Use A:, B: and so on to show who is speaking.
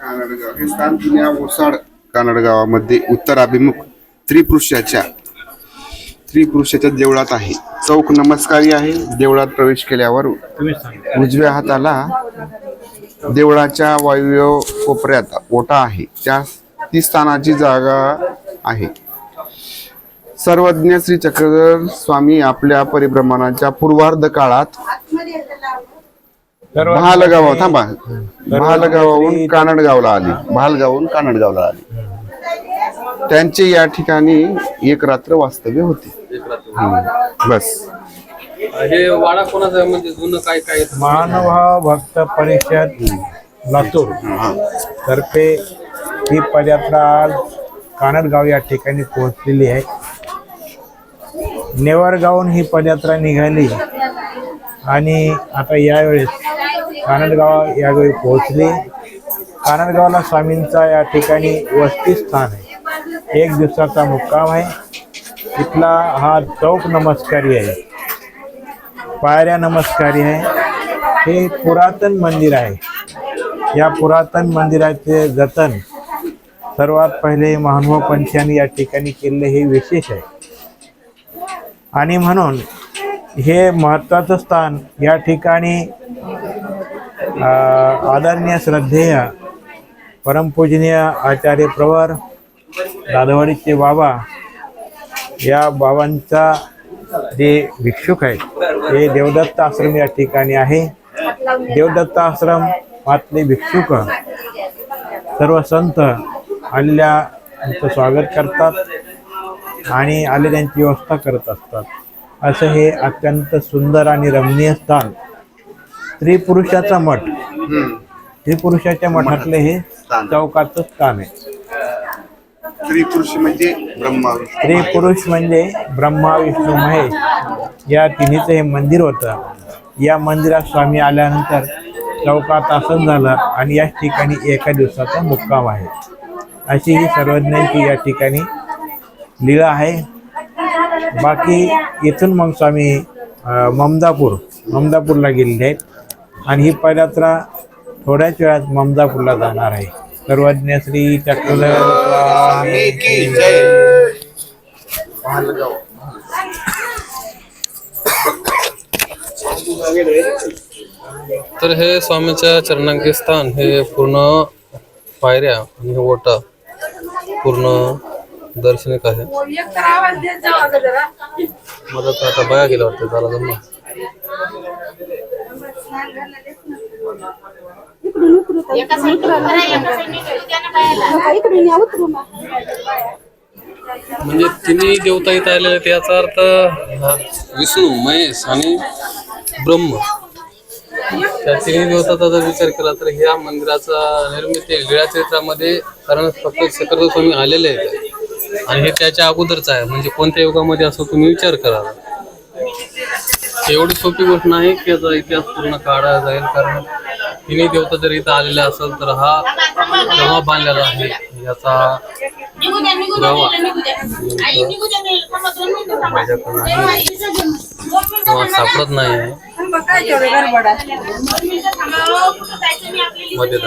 A: कानडगाव. हे स्थान ओसाड उत्तर अभिमुख त्रिपुरुषाच्या त्रिपुरुषाच्या देवळात आहे. चौक नमस्कारी आहे. देवळात प्रवेश केल्यावर उजव्या हाताला देवळाच्या वायव्य कोपऱ्यात ओटा आहे. त्या ती स्थानाची जागा आहे. सर्वज्ञ श्री चक्रधर स्वामी आपल्या परिभ्रमणाच्या पूर्वार्ध काळात महालगाव थांबा. महालगावाहून कानडगावला आली. महालगावहून कानडगावला आली. त्यांचे या ठिकाणी एक रात्र वास्तव्य होते. बस.
B: हे वाडा कोणाचा? म्हणजे जुनं काय काय आहे?
C: मानव भक्त परिषद लातूर. तर्फे ही पदयात्रा आज कानडगाव या ठिकाणी पोहोचलेली आहे. नेवारगावहून ही पदयात्रा निघाली. आणि आता यावेळेस कानडगाव यावेळी पोहोचले. कानडगावला स्वामींचा या ठिकाणी वसती स्थान आहे. एक दिवसाचा मुक्काम आहे. इथला हा चौक नमस्कारी आहे. पायऱ्या नमस्कारी आहे. हे पुरातन मंदिर आहे. या पुरातन मंदिराचे जतन सर्वात पहिले महानुभव पंचांनी या ठिकाणी केले हे विशेष आहे. आणि म्हणून हे महत्त्वाचं स्थान या ठिकाणी आदरणीय श्रद्धेय परमपूजनीय आचार्य प्रवर दादवाडीचे बाबा या बाबांचा जे भिक्षुक आहेत ते देवदत्त आश्रम या ठिकाणी आहे देवदत्त आश्रम मातले भिक्षुक सर्व संत आलेल्या त्यांचं स्वागत करतात आणि आलेल्यांची व्यवस्था करत असतात असं हे अत्यंत सुंदर आणि रमणीय स्थान स्त्रीपुरुषाचा मठ. स्त्रीपुरुषाच्या मठातले हे चौकाचं स्थान आहे.
A: त्रिपुरुष म्हणजे ब्रह्मा
C: स्त्री पुरुष म्हणजे ब्रह्मा विष्णू महेश. या तिन्हीचं हे मंदिर होतं. या मंदिरात स्वामी आल्यानंतर चौकात आसन झालं आणि याच ठिकाणी एका दिवसाचा मुक्काम आहे. अशी ही सर्वज्ञांची या ठिकाणी लीला आहे. बाकी इथून मग स्वामी ममदापूर ममदापूरला गेलेले आहेत. आणि ही पदयात्रा थोड्याच वेळात ममदापूरला जाणार आहे. सर्वज्ञ श्री.
B: तर हे स्वामीच्या चरणांकित स्थान हे पूर्ण पायऱ्या आणि हे ओटा पूर्ण दर्शनिक आहे. मला तर आता बया गेला वाटतं त्याला जमलं.
D: इकडून या उतरू
B: म्हणजे तिन्ही देवता इथं आलेले आहेत याचा अर्थ विष्णू महेश आणि ब्रह्म. त्या तिन्ही देवताचा जर विचार केला तर ह्या मंदिराचा निर्मिती लीळा चरित्रामध्ये कारण फक्त चक्रधर स्वामी आलेले आहेत. आणि हे त्याच्या अगोदरच आहे. म्हणजे कोणत्या युगामध्ये असं तुम्ही विचार करा एवढी सोपी गोष्ट नाही की याचा इतिहास पूर्ण काढा जाईल कारण तिन्ही देवता जर इथं आलेले असेल तर हा तेव्हा बांधलेला आहे. याचा पुरावा सापडत नाही आहे?
D: आहे
B: मध्ये